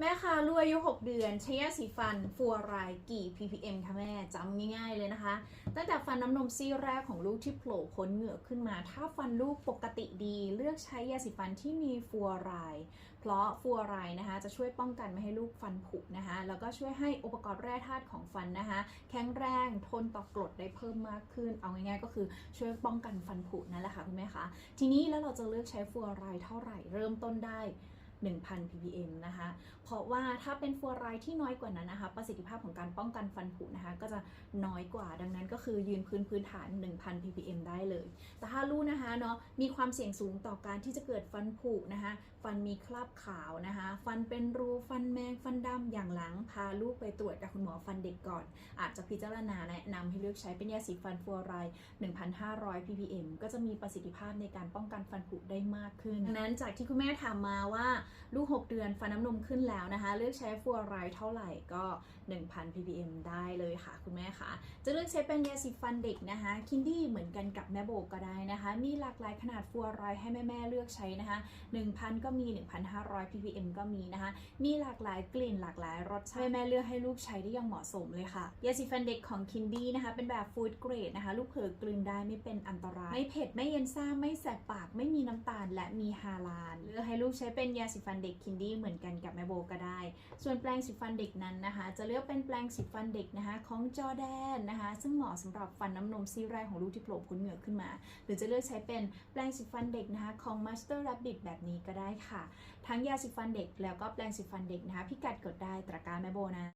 แม่คะลูกอายุ 6 เดือน ใช้ยาสีฟันฟัวรด์กี่ ppm คะแม่จำง่ายๆเลยนะคะ ตั้งแต่ฟันน้ำนมซี่แรกของลูกที่โผล่พ้นเหงือกขึ้นมา ถ้าฟันลูกปกติดีเลือกใช้ยาสีฟันที่มีฟัวรด์เพราะฟัวรด์นะคะจะช่วยป้องกันไม่ให้ลูกฟันผุนะคะ แล้วก็ช่วยให้องค์ประกอบแร่ธาตุของฟันนะคะ แข็งแรงทนต่อกรดได้เพิ่มมากขึ้น เอาง่ายๆ ก็คือช่วยป้องกันฟันผุนั่นแหละค่ะคุณแม่คะทีนี้แล้วเราจะเลือกใช้ฟัวรด์เท่าไหร่เริ่มต้นได้ 1,000 ppm นะคะ เพราะว่าถ้าเป็นฟัวไรด์ที่น้อยกว่านั้นนะคะ ประสิทธิภาพของการป้องกันฟันผุนะคะ ก็จะน้อยกว่า ดังนั้นก็คือยืนพื้นพื้นฐาน 1,000 ppm ได้เลย แต่ถ้าลูกนะคะเนาะ มีความเสี่ยงสูงต่อการที่จะเกิดฟันผุนะคะ ฟันมีคราบขาวนะคะ ฟันเป็นรู ฟันแมง ฟันดำอย่างหลัง พาลูกไปตรวจกับคุณหมอฟันเด็กก่อน อาจจะพิจารณาแนะนำให้เลือกใช้เป็นยาสีฟันฟัวไรด์1,500 ppm ก็จะมีประสิทธิภาพในการป้องกันฟันผุได้มากขึ้นดังนั้นจากที่คุณแม่ถามมาว่าลูก 6 เดือนฟันน้ำนมขึ้นแล้วนะคะ เลือกใช้ฟัวไรด์เท่าไหร่ก็ 1,000 ppm ได้เลยค่ะคุณแม่ค่ะ จะเลือกใช้เป็นยาสีฟันเด็กนะคะ คินดี้เหมือนกันกับแม่โบก็ได้นะคะ มีหลากหลายขนาดฟัวไรด์ให้แม่ๆเลือกใช้นะคะ 1,000 ก็มี 1,500 ppm ก็มีนะคะ มีหลากหลายกลิ่นหลากหลายรสชาติแม่เลือกให้ลูกใช้ได้อย่างเหมาะสมเลยค่ะยาสีฟันเด็กของคินดี้นะคะ เป็นแบบฟู้ดเกรดนะคะ ลูกเผลอกลืนได้ไม่เป็นอันตราย ไม่เผ็ดไม่เย็นซ่าไม่แสบปากไม่มีน้ำตาล และมีฮาลาลเลือกให้ลูกใช้เป็นยาสีฟันเด็กคินดี้เหมือนกันกับแม่โบก็ได้ ส่วนแปรงสีฟันเด็กนั้นนะคะ จะเลือกเป็นแปรงสีฟันเด็กนะคะ ของจอแดนนะคะ ซึ่งเหมาะสำหรับฟันน้ำนมซี่แรกของลูกที่โผล่พ้นเหงือกขึ้นมา หรือจะเลือกใช้เป็นแปรงสีฟันเด็กนะคะ ของ Master Rabbit แบบนี้ก็ได้ค่ะ ทั้งยาสีฟันเด็กแล้วก็แปรงสีฟันเด็กนะคะ พิกัดกดได้ตะกร้าแม่โบนะ